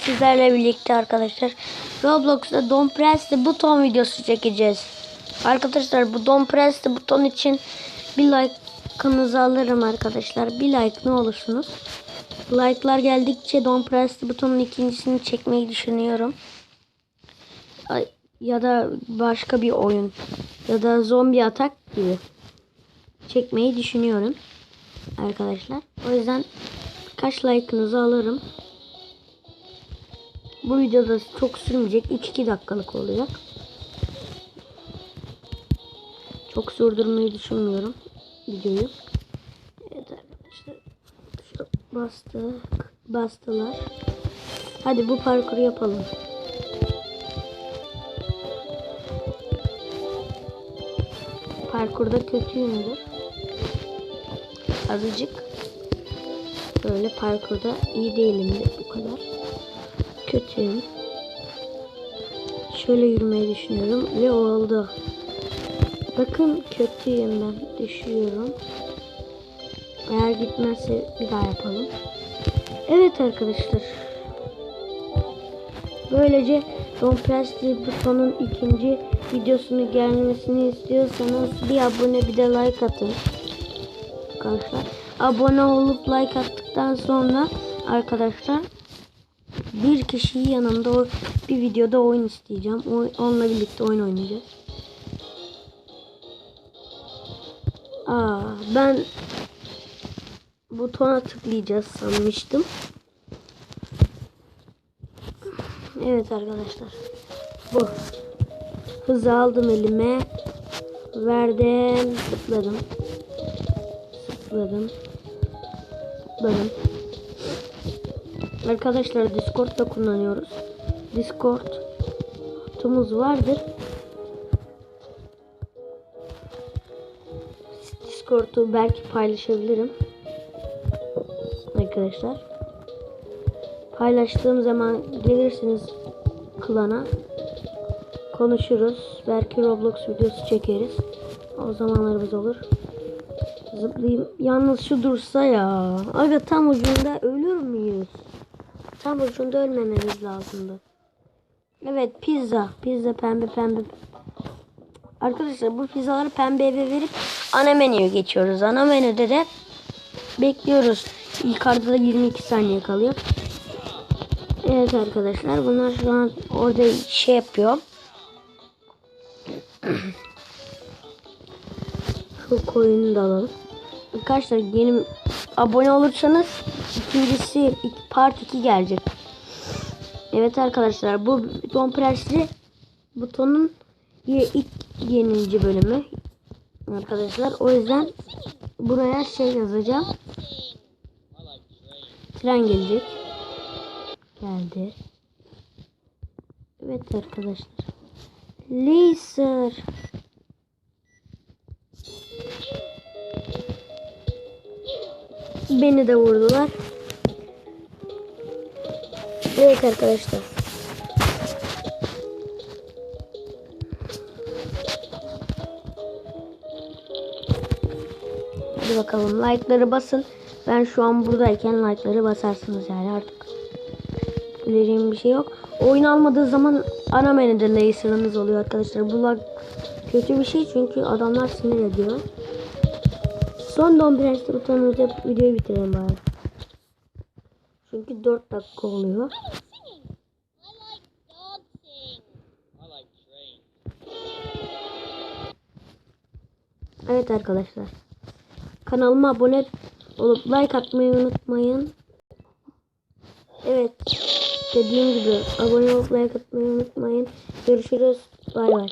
sizlerle birlikte arkadaşlar Roblox'ta Don't Press the Button videosu çekeceğiz. Arkadaşlar bu Don't Press the Button için bir like'ınızı alırım arkadaşlar. Bir like ne olursunuz. Like'lar geldikçe Don't Press the Button'un ikincisini çekmeyi düşünüyorum. Ya da başka bir oyun. Ya da zombi atak gibi çekmeyi düşünüyorum. Arkadaşlar. O yüzden kaç like'ınızı alırım. Bu videoda çok sürmeyecek. 3-2 dakikalık olacak. Çok sürdürmeyi düşünmüyorum videoyu. Evet arkadaşlar. Bastık. Bastılar. Hadi bu parkuru yapalım. Parkurda kötüyümdür. Azıcık. Böyle parkurda iyi değilimdir bu kadar. Kötüyüm. Şöyle yürümeyi düşünüyorum ve oldu. Bakın kötüyüm ben. Düşüyorum. Eğer gitmezse bir daha yapalım. Evet arkadaşlar. Böylece Don Presti butonun ikinci videosunu gelmesini istiyorsanız bir abone bir de like atın. Arkadaşlar abone olup like attıktan sonra arkadaşlar bir kişiyi yanımda o bir videoda oyun isteyeceğim. O, onunla birlikte oyun oynayacağız. Aa, ben butona tıklayacağız sanmıştım. Evet arkadaşlar. Bu. Hızı aldım elime. Verdim. Tıkladım. Tıkladım. Tıkladım. Arkadaşlar Discord da kullanıyoruz. Discord hattımız vardır. Discord'u belki paylaşabilirim. Arkadaşlar. Paylaştığım zaman gelirsiniz klana. Konuşuruz. Belki Roblox videosu çekeriz. O zamanlarımız olur. Zıplayayım. Yalnız şu dursa ya. Aga tam ucunda ölür müyüz? Tam ucunda ölmememiz lazımdı. Evet pizza. Pizza pembe pembe. Arkadaşlar bu pizzaları pembe eve verip ana menüye geçiyoruz. Ana menüde de bekliyoruz. Yukarıda da 22 saniye kalıyor. Evet arkadaşlar bunlar şu an orada şey yapıyor. Şu koyunu da alalım. Arkadaşlar yeni abone olursanız ikincisi part 2 gelecek. Evet arkadaşlar bu Don Press'li butonun ilk yenilinci bölümü arkadaşlar. O yüzden buraya şey yazacağım. Tren gelecek. Geldi. Evet arkadaşlar. Laser. Beni de vurdular. Evet arkadaşlar. Hadi bakalım like'ları basın. Ben şu an buradayken like'ları basarsınız yani artık. Bileceğim bir şey yok. Oyun almadığı zaman ana menüde laser'ınız oluyor arkadaşlar. Bu kötü bir şey çünkü adamlar sinir ediyor. Son don butonumuzu yapıp videoyu bitirelim bari. Çünkü 4 dakika oluyor. Evet arkadaşlar. Kanalıma abone olup like atmayı unutmayın. Evet. Dediğim gibi abone olup like atmayı unutmayın. Görüşürüz. Bay bay.